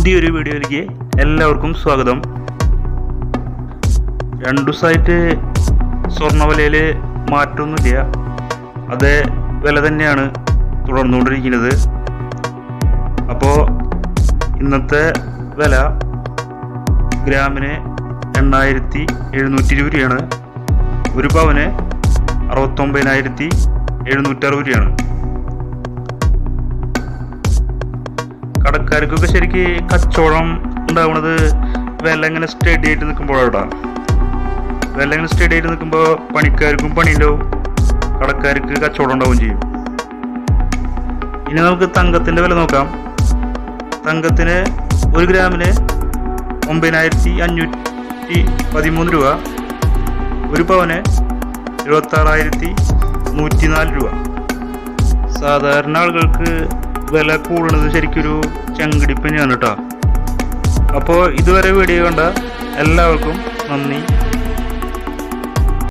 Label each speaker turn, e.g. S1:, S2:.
S1: പുതിയൊരു വീഡിയോയിലേക്ക് എല്ലാവർക്കും സ്വാഗതം. രണ്ടു ദിവസമായിട്ട് സ്വർണവിലയിൽ മാറ്റമൊന്നുമില്ല. അതേ വില തന്നെയാണ് തുടർന്നുകൊണ്ടിരിക്കുന്നത്. അപ്പോൾ ഇന്നത്തെ വില ഗ്രാമിന് എണ്ണായിരത്തി എഴുന്നൂറ്റി ഇരുപത് രൂപയാണ്. ഒരു പവന് അറുപത്തൊമ്പതിനായിരത്തി എഴുന്നൂറ്ററുപത് രൂപയാണ്. കടക്കാർക്കൊക്കെ ശരിക്ക് കച്ചവടം ഉണ്ടാവുന്നത് വില ഇങ്ങനെ സ്റ്റഡി ആയിട്ട് നിൽക്കുമ്പോഴാണ് വില ഇങ്ങനെ സ്റ്റഡി ആയിട്ട് നിൽക്കുമ്പോൾ പണിക്കാർക്കും പണിയുണ്ടാവും. കടക്കാർക്ക് കച്ചവടം ഉണ്ടാവും ചെയ്യും. ഇനി നമുക്ക് തങ്കത്തിന്റെ വില നോക്കാം. തങ്കത്തിന് ഒരു ഗ്രാമിന് ഒമ്പതിനായിരത്തി അഞ്ഞൂറ്റി പതിമൂന്ന് രൂപ. ഒരു പവന് എഴുപത്താറായിരത്തി നൂറ്റി നാല് രൂപ. സാധാരണ ആളുകൾക്ക് വില കൂടുന്നത് ശരിക്കൊരു ചങ്കിടിപ്പ് തന്നെയാണ് കേട്ടോ അപ്പോൾ ഇതുവരെ വീഡിയോ കണ്ട എല്ലാവർക്കും നന്ദി.